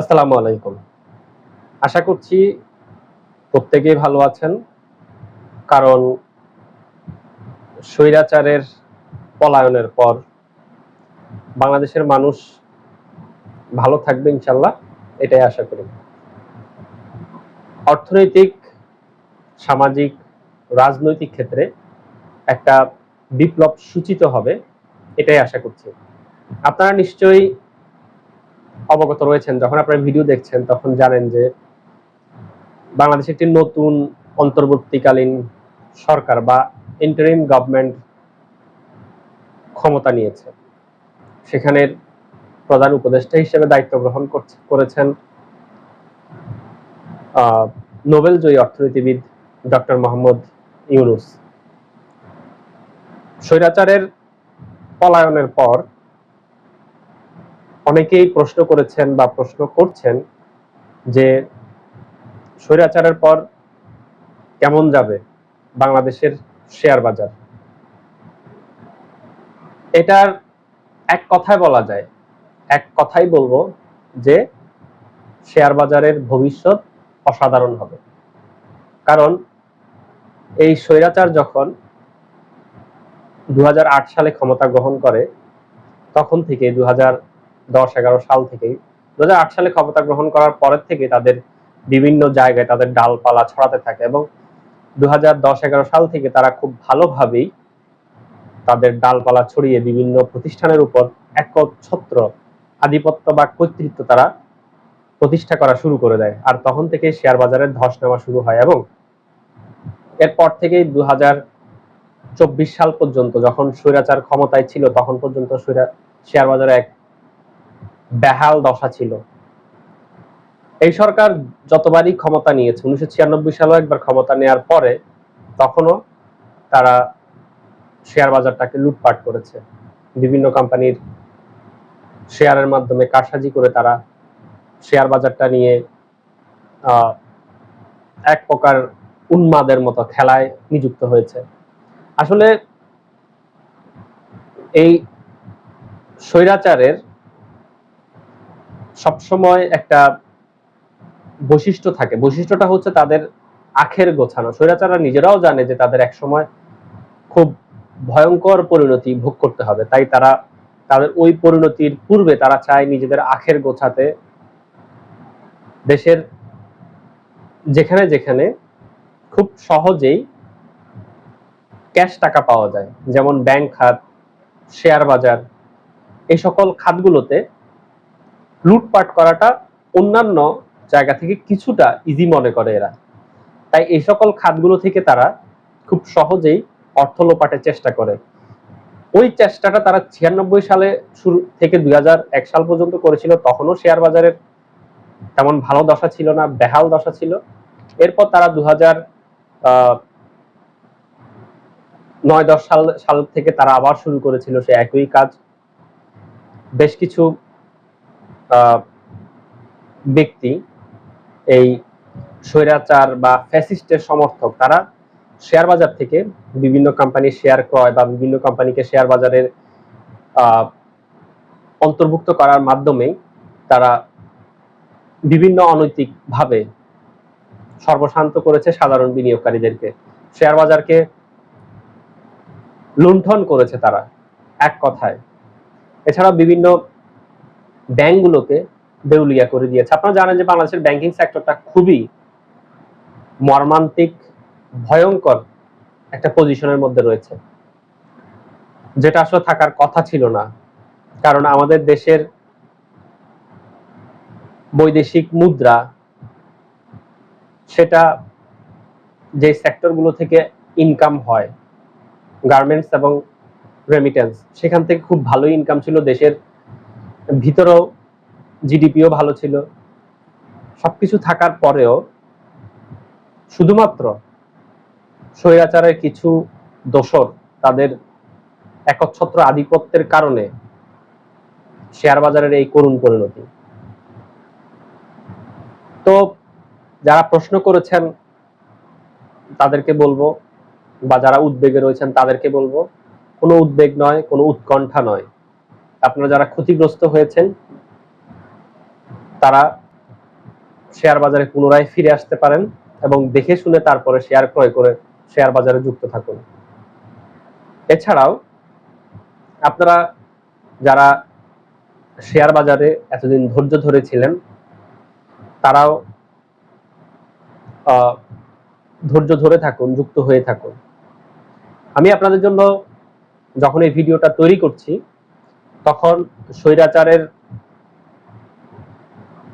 আসসালামু আলাইকুম। আশা করছি প্রত্যেকেই ভালো আছেন, কারণ স্বৈরাচারের পলায়নের পর বাংলাদেশের মানুষ ভালো থাকবে ইনশাল্লাহ, এটাই আশা করি। অর্থনৈতিক, সামাজিক, রাজনৈতিক ক্ষেত্রে একটা বিপ্লব সূচিত হবে, এটাই আশা করছি। আপনারা নিশ্চয়ই অবগত রয়েছেন, যখন আপনারা ভিডিও দেখছেন, তখন জানেন যে বাংলাদেশে একটি নতুন অন্তর্বর্তীকালীন সরকার বা ইন্টারিম গভর্নমেন্ট ক্ষমতা নিয়েছে। সেখানের প্রধান উপদেষ্টা হিসেবে দায়িত্ব গ্রহণ করছে, করেছেন নোবেল জয়ী অর্থনীতিবিদ ডক্টর মোহাম্মদ ইউনুস। স্বৈরাচারের পলায়নের পর অনেকেই প্রশ্ন করেছেন বা প্রশ্ন করছেন যে স্বৈরাচারের পর কেমন যাবে বাংলাদেশের শেয়ার বাজার? এটার এক কথায় বলা যায়, এক কথাই বলব যে শেয়ার বাজারের ভবিষ্যৎ অসাধারণ হবে। কারণ এই স্বৈরাচার যখন দু হাজার আট সালে ক্ষমতা গ্রহণ করে, তখন থেকে দু হাজার দশ, এগারো সাল থেকেই। দু হাজার আট সালে ক্ষমতা গ্রহণ করার পরের থেকে তাদের বিভিন্ন জায়গায় তাদের ডালপালা ছড়াতে থাকে এবং দু দশ, এগারো সাল থেকে তারা খুব ভালোভাবেই তাদের ডালপালা ছড়িয়ে বিভিন্ন প্রতিষ্ঠানের উপর একচ্ছত্র আধিপত্য বা কর্তৃত্ব তারা প্রতিষ্ঠা করা শুরু করে দেয়। আর তখন থেকে শেয়ার বাজারের ধস নেওয়া শুরু হয় এবং এরপর থেকেই দু চব্বিশ সাল পর্যন্ত যখন স্বৈরাচার ক্ষমতায় ছিল, তখন পর্যন্ত শেয়ার বাজারে এক বেহাল দশা ছিল। এই সরকার যতবারই ক্ষমতা নিয়েছে, উনিশশো ছিয়ানব্বই সালেও একবার ক্ষমতা নেওয়ার পরে তখনও তারা শেয়ার বাজারটাকে লুটপাট করেছে। বিভিন্ন কোম্পানির শেয়ারের মাধ্যমে কারসাজি করে তারা শেয়ার বাজারটা নিয়ে এক প্রকার উন্মাদের মতো খেলায় নিযুক্ত হয়েছে। আসলে এই স্বৈরাচারের সবসময় একটা বৈশিষ্ট্য থাকে। বৈশিষ্ট্যটা হচ্ছে তাদের আখের গোছানো। স্বৈরাচাররা নিজেরাও জানে যে তাদের একসময় খুব ভয়ঙ্কর পরিণতি ভোগ করতে হবে। তাই তারা তাদের ওই পরিণতির পূর্বে তারা চায় নিজেদের আখের গোছাতে। দেশের যেখানে যেখানে খুব সহজেই ক্যাশ টাকা পাওয়া যায়। যেমন ব্যাংক খাত, শেয়ার বাজার, এই সকল খাতগুলোতে লুটপাট করাটা অন্যান্য জায়গা থেকে কিছুটা ইজি মনে করে এরা। তাই এই সকল খাতগুলো থেকে তারা খুব সহজেই অর্থ লোপাটের চেষ্টা করে। ওই চেষ্টাটা তারা ছিয়ানব্বই সালে শুরু থেকে দু হাজার এক সাল পর্যন্ত করেছিল, তখনও শেয়ার বাজারের তেমন ভালো দশা ছিল না, বেহাল দশা ছিল। এরপর তারা দু হাজার নয় দশ সাল সাল থেকে তারা আবার শুরু করেছিল সে একই কাজ। বেশ কিছু ব্যক্তি, এই স্বৈরাচার বা ফ্যাসিস্টের সমর্থক, তারা শেয়ার বাজার থেকে বিভিন্ন কোম্পানির শেয়ার ক্রয় বা বিভিন্ন কোম্পানিকে শেয়ার বাজারের অন্তর্ভুক্ত করার মাধ্যমে তারা বিভিন্ন অনৈতিক ভাবে সর্বশান্ত করেছে সাধারণ বিনিয়োগকারীদেরকে। শেয়ার বাজারকে লুণ্ঠন করেছে তারা, এক কথায়। এছাড়া বিভিন্ন ব্যাংকগুলোকে দেউলিয়া করে দিয়েছে। আপনারা জানেন যে বাংলাদেশের ব্যাংকিং সেক্টরটা খুবই মর্মান্তিক, ভয়ঙ্কর একটা পজিশনের মধ্যে রয়েছে। যেটা আসলে থাকার কথা ছিল না। কারণ আমাদের দেশের বৈদেশিক মুদ্রা, সেটা যে সেক্টরগুলো থেকে ইনকাম হয় গার্মেন্টস এবং রেমিটেন্স সেখান থেকে খুব ভালো ইনকাম ছিল দেশের ভিতরেও জিডিপিও ভালো ছিল। সবকিছু থাকার পরেও শুধুমাত্র স্বৈরাচারের কিছু দোসর তাদের একচ্ছত্র আধিপত্যের কারণে শেয়ার বাজারের এই করুণ পরিণতি। তো যারা প্রশ্ন করেছেন, তাদেরকে বলব, বা যারা উদ্বেগে রয়েছেন, তাদেরকে বলব, কোনো উদ্বেগ নয়, কোনো উৎকণ্ঠা নয়। আপনারা যারা ক্ষতিগ্রস্ত হয়েছেন, তারা শেয়ার বাজারে পুনরায় ফিরে আসতে পারেন এবং দেখে শুনে তারপরে শেয়ার ক্রয় করে শেয়ার বাজারে যুক্ত থাকুন। এছাড়াও, আপনারা যারা শেয়ার বাজারে এতদিন ধৈর্য ধরেছিলেন, তারাও ধৈর্য ধরে থাকুন, যুক্ত হয়ে থাকুন। আমি আপনাদের জন্য যখন এই ভিডিওটা তৈরি করছি তখন স্বৈরাচারের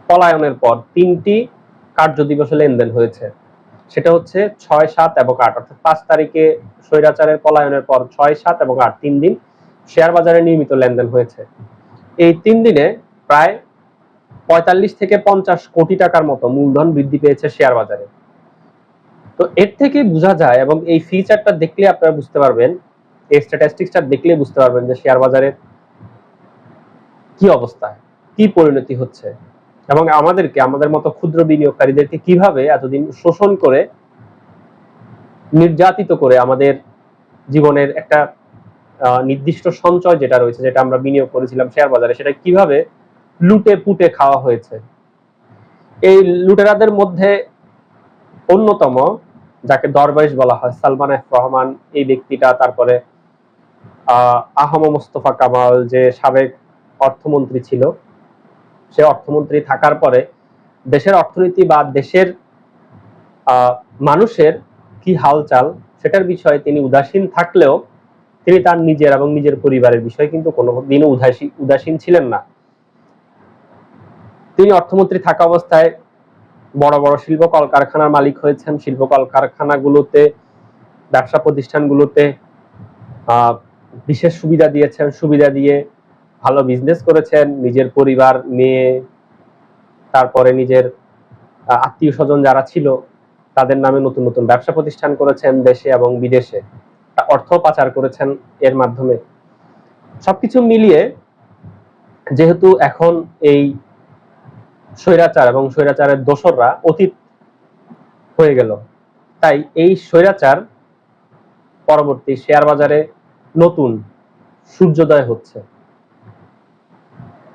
পলায়নের পর তিনটি কার্য দিবসে লেনদেন হয়েছে। সেটা হচ্ছে ছয়, সাত এবং আট। অর্থাৎ পাঁচ তারিখে স্বৈরাচারের পলায়নের পর ছয়, সাত এবং আট, তিন দিন শেয়ার বাজারে নিয়মিত লেনদেন হয়েছে। এই তিন দিনে প্রায় পঁয়তাল্লিশ থেকে পঞ্চাশ কোটি টাকার মতো মূলধন বৃদ্ধি পেয়েছে শেয়ার বাজারে। তো এর থেকে বোঝা যায় এবং এই ফিচারটা দেখলে আপনারা বুঝতে পারবেন, এই স্ট্যাটিস্টিক্সটা দেখলে বুঝতে পারবেন যে শেয়ার বাজারের কি অবস্থা? কি পরিণতি হচ্ছে? এবং আমাদেরকে আমাদের মতো ক্ষুদ্র বিনিয়োগকারীদেরকে কীভাবে এতদিন শোষণ করে নির্যাতিত করে আমাদের জীবনের একটা নির্দিষ্ট সঞ্চয় যেটা রয়েছে যেটা আমরা বিনিয়োগ করেছিলাম শেয়ার বাজারে সেটা কীভাবে লুটে পুটে খাওয়া হয়েছে? এই লুটেরাদের মধ্যে অন্যতম যাকে দরবেশ বলা হয় সালমান এফ রহমান এই ব্যক্তিটা তারপরে আহ, আহম মোস্তফা কামাল যে সাবেক অর্থমন্ত্রী ছিল। সে অর্থমন্ত্রী থাকার পরে দেশের অর্থনীতি বা দেশের মানুষের কি হালচাল সেটার বিষয়ে তিনি উদাসীন থাকলেও তিনি তার নিজের এবং নিজের পরিবারের বিষয়ে কিন্তু কোনো দিনও উদাসীন উদাসীন ছিলেন না। তিনি অর্থমন্ত্রী থাকা অবস্থায় বড় বড় শিল্প কলকারখানার মালিক হয়েছেন। শিল্প কলকারখানাগুলোতে, ব্যবসা প্রতিষ্ঠানগুলোতে বিশেষ সুবিধা দিয়েছেন। সুবিধা দিয়ে ভালো বিজনেস করেছেন, নিজের পরিবার, মেয়ে, তারপরে নিজের আত্মীয় স্বজন যারা ছিল, তাদের নামে নতুন নতুন ব্যবসা প্রতিষ্ঠান করেছেন দেশে এবং বিদেশে। অর্থ পাচার করেছেন এর মাধ্যমে। সবকিছু মিলিয়ে যেহেতু এখন এই স্বৈরাচার এবং স্বৈরাচারের দোসররা অতীত হয়ে গেল, তাই এই স্বৈরাচার পরবর্তী শেয়ার বাজারে নতুন সূর্যোদয় হচ্ছে।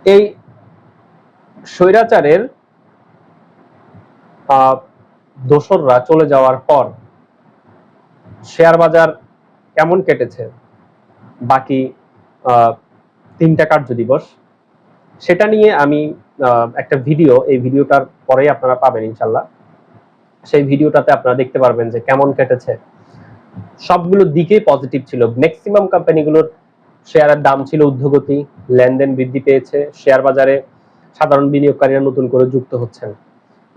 এই স্বৈরাচারের দোসররা চলে যাওয়ার পর শেয়ার বাজার কেমন কেটেছে? বাকি তিনটা কার্য দিবস। সেটা নিয়ে আমি একটা ভিডিও, এই ভিডিওটার পরেই আপনারা পাবেন ইনশাল্লাহ সেই ভিডিওটাতে আপনারা দেখতে পারবেন যে কেমন কেটেছে। সবগুলো দিকেই পজিটিভ ছিল। ম্যাক্সিমাম কোম্পানিগুলোর শেয়ারের দাম ছিল ঊর্ধ্বগতি লেনদেন বৃদ্ধি পেয়েছে শেয়ার বাজারে সাধারণ বিনিয়োগকারীরা নতুন করে যুক্ত হচ্ছেন।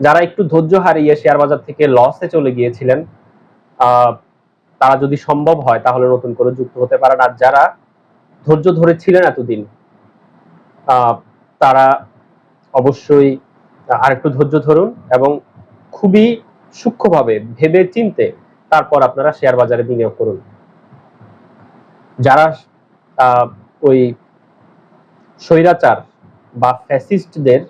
যারা একটু ধৈর্য হারিয়ে শেয়ার বাজার থেকে লসে চলে গিয়েছিলেন তারা যদি সম্ভব হয় তাহলে নতুন করে যুক্ত হতে পারেন। আর যারা ধৈর্য ধরেছিলেন এতদিন আহ, তারা অবশ্যই আরেকটু ধৈর্য ধরুন এবং খুবই সূক্ষ্মভাবে ভেবে চিনতে তারপর আপনারা শেয়ার বাজারে বিনিয়োগ করুন। যারা ওই স্বৈরাচার বা ফ্যাসিস্টদের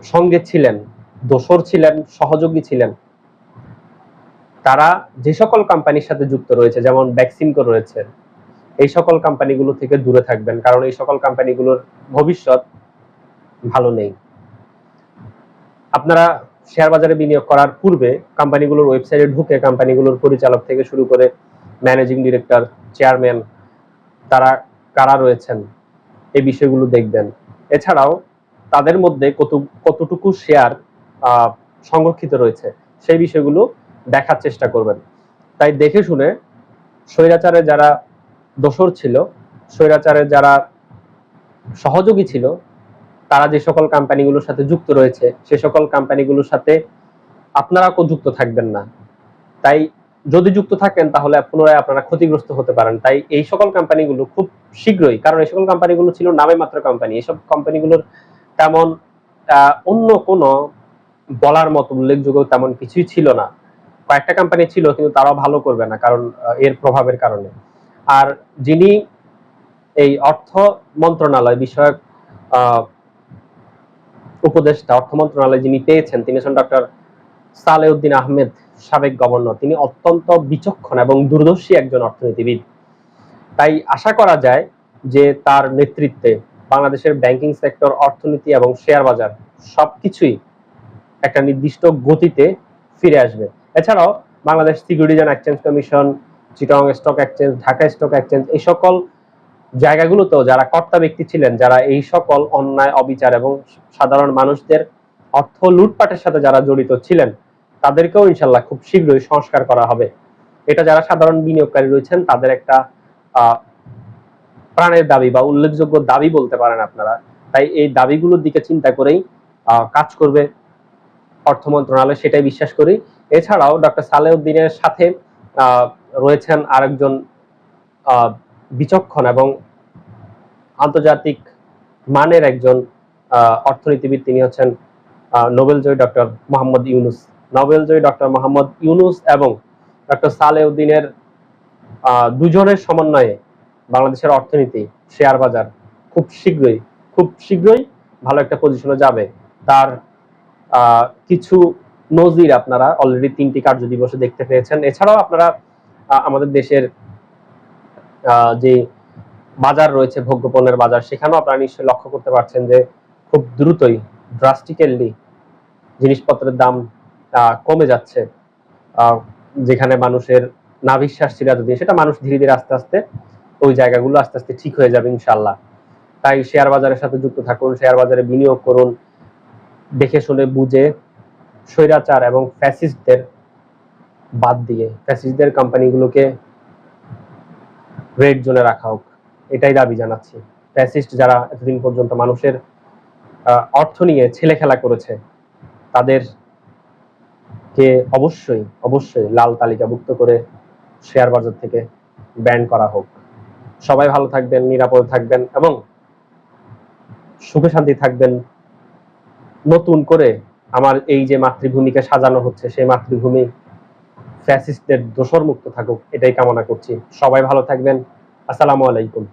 সঙ্গে ছিলেন, দোসর ছিলেন, সহযোগী ছিলেন, তারা যে সকল কোম্পানির সাথে যুক্ত রয়েছে, যেমন ভ্যাকসিনকো রয়েছে, এই সকল কোম্পানিগুলো থেকে দূরে থাকবেন, কারণ এই সকল কোম্পানিগুলোর ভবিষ্যৎ ভালো নেই। আপনারা শেয়ার বাজারে বিনিয়োগ করার পূর্বে কোম্পানিগুলোর ওয়েবসাইটে ঢুকে কোম্পানিগুলোর পরিচালক থেকে শুরু করে ম্যানেজিং ডিরেক্টর চেয়ারম্যান তারা কারা রয়েছেন, এই বিষয়গুলো দেখবেন। এছাড়াও তাদের মধ্যে কত, কতটুকু শেয়ার সংরক্ষিত রয়েছে, সেই বিষয়গুলো দেখার চেষ্টা করবেন। তাই দেখে শুনে স্বৈরাচারে যারা দোসর ছিল, স্বৈরাচারে যারা সহযোগী ছিল, তারা যে সকল কোম্পানিগুলোর সাথে যুক্ত রয়েছে, সে সকল কোম্পানিগুলোর সাথে আপনারা যুক্ত থাকবেন না। তাই যদি যুক্ত থাকেন, তাহলে পুনরায় আপনারা ক্ষতিগ্রস্ত হতে পারেন। তাই এই সকল কোম্পানিগুলো খুব শীঘ্রই, কারণ এই সকল কোম্পানিগুলো ছিল নামে মাত্র কোম্পানি এইসব কোম্পানিগুলোর তেমন অন্য কোনো বলার মতো উল্লেখযোগ্য তেমন কিছুই ছিল না। কয়েকটা কোম্পানি ছিল, কিন্তু তারাও ভালো করবে না, কারণ এর প্রভাবের কারণে। আর যিনি এই অর্থ মন্ত্রণালয় বিষয়ক উপদেষ্টা, অর্থ মন্ত্রণালয় যিনি পেয়েছেন, তিনি হচ্ছেন ডক্টর সালেউদ্দিন আহমেদ। সাবেক গভর্নর, তিনি অত্যন্ত বিচক্ষণ এবং দূরদর্শী একজন অর্থনীতিবিদ। তাই আশা করা যায় যে তার নেতৃত্বে বাংলাদেশের ব্যাংকিং সেক্টর, অর্থনীতি এবং শেয়ার বাজার সবকিছুই একটা নির্দিষ্ট গতিতে ফিরে আসবে। এছাড়াও Bangladesh securities and exchange commission, Chittagong stock exchange, Dhaka stock exchange, এই সকল জায়গাগুলোতেও যারা কর্তা ব্যক্তি ছিলেন, যারা এই সকল অন্যায়, অবিচার এবং সাধারণ মানুষদের অর্থ লুটপাটের সাথে যারা জড়িত ছিলেন তাদেরকেও ইনশাল্লাহ খুব শীঘ্রই সংস্কার করা হবে। এটা যারা সাধারণ বিনিয়োগকারী রয়েছেন তাদের একটা প্রাণের দাবি বা উল্লেখযোগ্য দাবি বলতে পারেন আপনারা। তাই এই দাবিগুলোর দিকে চিন্তা করেই কাজ করবে অর্থ মন্ত্রণালয় সেটাই বিশ্বাস করি। এছাড়াও ডক্টর সালেউদ্দিনের সাথে রয়েছেন আরেকজন বিচক্ষণ এবং আন্তর্জাতিক মানের একজন অর্থনীতিবিদ। তিনি হচ্ছেন আহ, নোবেলজয়ী ডক্টর মোহাম্মদ ইউনুস। নোবেলজয়ী ডক্টর মোহাম্মদ ইউনুস এবং ডক্টর সালেউদ্দিনের দুজনের সমন্বয়ে বাংলাদেশের অর্থনীতি, শেয়ার বাজার খুব শীঘ্রই খুব শীঘ্রই ভালো একটা পজিশনে যাবে। তার কিছু নজির আপনারা অলরেডি তিনটি কার্য দিবসে দেখতে পেয়েছেন। এছাড়াও আপনারা আমাদের দেশের যে বাজার রয়েছে, ভোগ্যপণ্যের বাজার, সেখানেও আপনারা নিশ্চয়ই লক্ষ্য করতে পারছেন যে খুব দ্রুতই ড্রাস্টিক্যালি জিনিসপত্রের দাম কমে যাচ্ছে। যেখানে মানুষের নাভিশ্বাস ছিল এতদিন, সেটা মানুষ ধীরে ধীরে আস্তে আস্তে ওই জায়গাগুলো আস্তে আস্তে ঠিক হয়ে যাবে ইনশাল্লাহ তাই শেয়ার বাজারের সাথে যুক্ত থাকুন, শেয়ার বাজারে বিনিয়োগ করুন, দেখে শুনে বুঝে স্বৈরাচার এবং ফ্যাসিস্টদের বাদ দিয়ে, ফ্যাসিস্টদের কোম্পানিগুলোকে রেড জোনে রাখা হোক, এটাই দাবি জানাচ্ছি। ফ্যাসিস্ট যারা এতদিন পর্যন্ত মানুষের অর্থ নিয়ে ছেলে খেলা করেছে, তাদের কে অবশ্যই অবশ্যই লাল তালিকাভুক্ত করে শেয়ার বাজার থেকে ব্যান করা হোক। সবাই ভালো থাকবেন, নিরাপদ থাকবেন এবং সুখে শান্তি থাকবেন। নতুন করে আমার এই যে মাতৃভূমিকে সাজানো হচ্ছে, সেই মাতৃভূমি ফ্যাসিস্টদের দোষর মুক্ত থাকুক, এটাই কামনা করছি। সবাই ভালো থাকবেন। আসসালামু আলাইকুম।